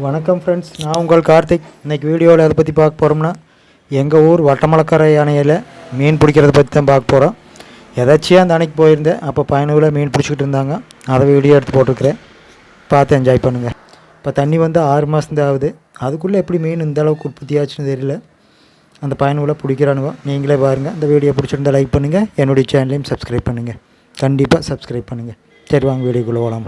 வணக்கம் ஃப்ரெண்ட்ஸ் நான் உங்கள் கார்த்திக். இன்றைக்கி வீடியோவில் எதை பற்றி பார்க்க போகிறோம்னா எங்கள் ஊர் வட்டமலக்கரை அணையில் மீன் பிடிக்கிறத பற்றி தான் பார்க்க போகிறோம் எதாச்சியாக அந்த அணைக்கு போயிருந்தேன். அப்போ பயணவில் மீன் பிடிச்சிக்கிட்டு இருந்தாங்க. அதை வீடியோ எடுத்து போட்டிருக்கிறேன். பார்த்து என்ஜாய் பண்ணுங்கள் இப்போ தண்ணி வந்து ஆறு மாதம் ஆகுது. அதுக்குள்ளே எப்படி மீன் இந்த அளவுக்கு உற்பத்தி ஆச்சுன்னு தெரியல. அந்த பயணவில் பிடிக்கிறானுவோ நீங்களே பாருங்கள் அந்த வீடியோ பிடிச்சிருந்தா லைக் பண்ணுங்கள் என்னுடைய சேனலையும் சப்ஸ்கிரைப் பண்ணுங்கள் கண்டிப்பாக சப்ஸ்கிரைப் பண்ணுங்கள் சரி வாங்க வீடியோக்குள்ளே போகலாம்